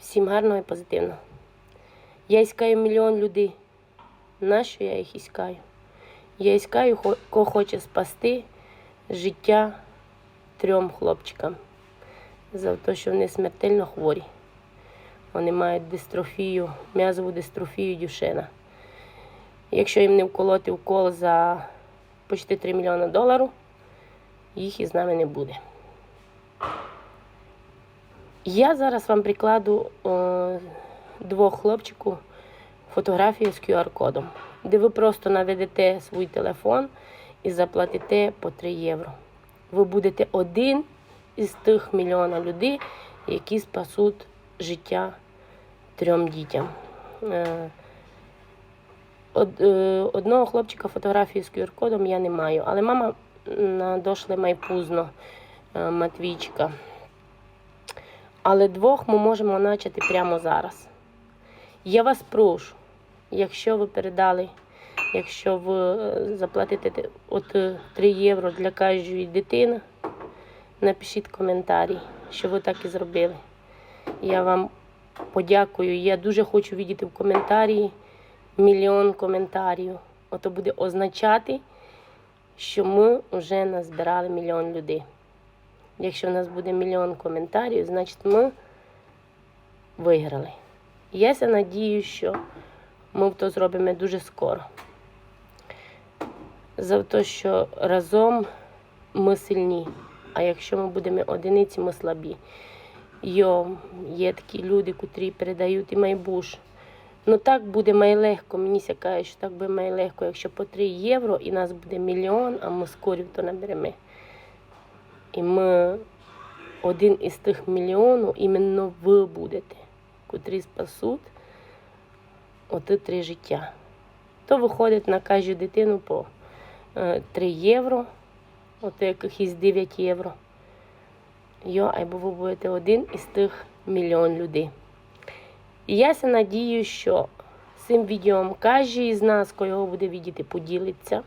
Всім гарного і позитивного. Я іскаю мільйон людей. Нащо я їх іскаю? Я іскаю, кого хоче спасти життя трьом хлопчикам. За те, що вони смертельно хворі. Вони мають дистрофію, м'язову дистрофію Дюшена. Якщо їм не вколоти укол за почти 3 мільйони доларів, їх із нами не буде. Я зараз вам прикладу е, двох хлопчиків фотографію з QR-кодом, де ви просто наведете свій телефон і заплатите по 3 євро. Ви будете один із тих мільйона людей, які спасуть життя трьом дітям. Е, од- е, Одного хлопчика фотографію з QR-кодом я не маю, але мама надошли майпузно е, Матвійчика. Але двох ми можемо почати прямо зараз. Я вас прошу, якщо ви передали, якщо ви е, заплатите от е, 3 євро для кожної дитини, напишіть коментарі, що ви так і зробили. Я вам подякую. Я дуже хочу бачити в коментарі мільйон коментарів. Ото буде означати, що ми вже назбирали мільйон людей. Якщо в нас буде мільйон коментарів, значить ми виграли. Я надію, що ми то зробимо дуже скоро. За те, що разом ми сильні, а якщо ми будемо одиниці, ми слабі. Йо, є такі люди, котрі передають і майбуш. Ну так буде майлегко. Мені ся каже, що так буде майлегко, якщо по 3 євро і нас буде мільйон, а ми скорів то наберемо. І ми один із тих мільйонів іменно ви будете, котрі спасуть оти три життя. То виходить на кожну дитину по е, 3 євро, от якихось 9 євро. Йо, або ви будете один із тих мільйон людей. І я се надію, що цим відео кожен із нас, його буде бачити, поділиться.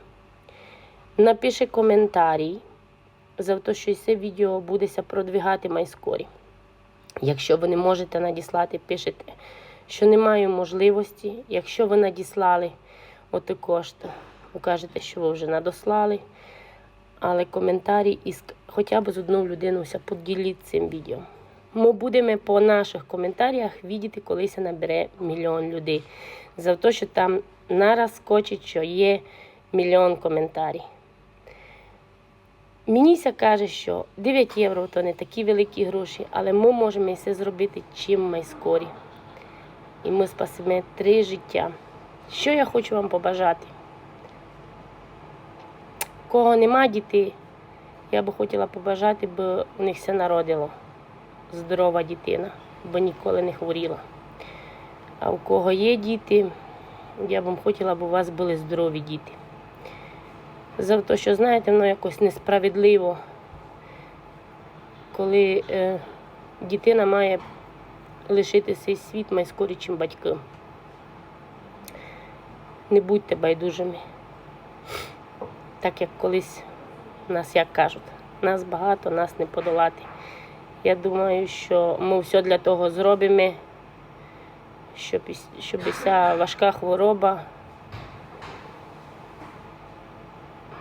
Напише коментарі за те, що це відео буде ся продвигати майскорі. Якщо ви не можете надіслати, пишете, що не маю можливості. Якщо ви надіслали оти кошти, ви що ви вже надослали. Але коментарі із хоча б з одну людинуся поділіть цим відео. Ми будемо по наших коментарях бачити, коли се набере мільйон людей. За те, що там нараз скочить, що є мільйон коментарів. Мені ся каже, що 9 євро то не такі великі гроші, але ми можемо це зробити чим майскорі. І ми спасемо три життя. Що я хочу вам побажати? Кого нема дітей, я би хотіла побажати, бо у них все народило. Здорова дитина, бо ніколи не хворіла. А у кого є діти, я б хотіла, б у вас були здорові діти. За те, що знаєте, воно якось несправедливо, коли е, дитина має лишити цей світ майскорі, чим батьки. Не будьте байдужими. Так як колись нас як кажуть, нас багато, нас не подолати. Я думаю, що ми все для того зробимо, щоб, щоб ця важка хвороба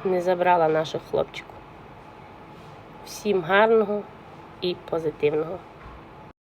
не забрала наших хлопчиків. Всім гарного і позитивного.